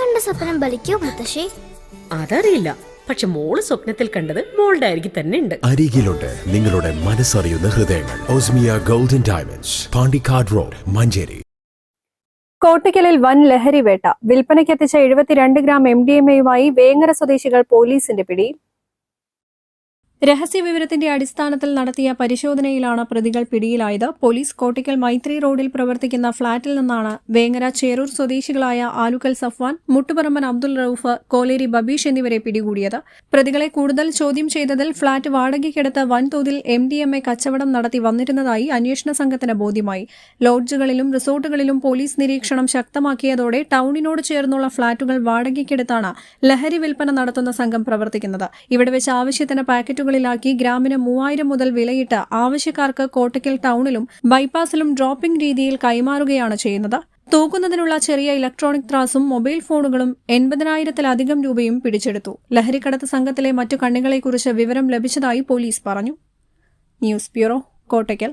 കണ്ട സ്വപ്നം ബലിക്കോ മുത്തശ്ശി? അതറിയില്ല. പക്ഷെ മോൾ സ്വപ്നത്തിൽ കണ്ടത് മോളുടെ അരികിൽ തന്നെ ഉണ്ട്. അരികിലുണ്ട് നിങ്ങളുടെ മനസ്സറിയുന്ന ഹൃദയങ്ങൾ. Osmiya golden diamonds Pandikkad road Manjeri. കോട്ടയ്ക്കലിൽ വൻ ലഹരി വേട്ട വിൽപ്പനയ്ക്കെത്തിച്ച എഴുപത്തിരണ്ട് ഗ്രാം എം ഡി എം എയുമായി വേങ്ങര സ്വദേശികൾ പോലീസിന്റെ പിടിയിൽ. രഹസ്യവിവരത്തിന്റെ അടിസ്ഥാനത്തിൽ നടത്തിയ പരിശോധനയിലാണ് പ്രതികൾ പിടിയിലായത്. പോലീസ് കോട്ടിക്കൽ മൈത്രി റോഡിൽ പ്രവർത്തിക്കുന്ന ഫ്ളാറ്റിൽ നിന്നാണ് വേങ്ങര ചേരൂർ സ്വദേശികളായ ആലുക്കൽ സഫ്വാൻ മുട്ടുപറമ്പൻ അബ്ദുൾ റൌഫ് കോലേരി ബബീഷ് എന്നിവരെ പിടികൂടിയത്. പ്രതികളെ കൂടുതൽ ചോദ്യം ചെയ്തതിൽ ഫ്ളാറ്റ് വാടകയ്ക്കെടുത്ത് വൻതോതിൽ എം ഡി എം എ കച്ചവടം നടത്തി വന്നിരുന്നതായി അന്വേഷണ സംഘത്തിന് ബോധ്യമായി. ലോഡ്ജുകളിലും റിസോർട്ടുകളിലും പോലീസ് നിരീക്ഷണം ശക്തമാക്കിയതോടെ ടൌണിനോട് ചേർന്നുള്ള ഫ്ളാറ്റുകൾ വാടകയ്ക്കെടുത്താണ് ലഹരി വിൽപ്പന നടത്തുന്ന സംഘം പ്രവർത്തിക്കുന്നത്. ഇവിടെ വെച്ച് ആവശ്യത്തിന് പാക്കറ്റുകളിലാക്കി ഗ്രാമിന് മൂവായിരം മുതൽ വിലയിട്ട് ആവശ്യക്കാർക്ക് കോട്ടയ്ക്കൽ ടൗണിലും ബൈപ്പാസിലും ഡ്രോപ്പിംഗ് രീതിയിൽ കൈമാറുകയാണ് ചെയ്യുന്നത്. തൂക്കുന്നതിനുള്ള ചെറിയ ഇലക്ട്രോണിക് ത്രാസും മൊബൈൽ ഫോണുകളും എൺപതിനായിരത്തിലധികം രൂപയും പിടിച്ചെടുത്തു. ലഹരിക്കടത്ത് സംഘത്തിലെ മറ്റു കണ്ണികളെക്കുറിച്ച് വിവരം ലഭിച്ചതായി പോലീസ് പറഞ്ഞു. News bureau Kottakkal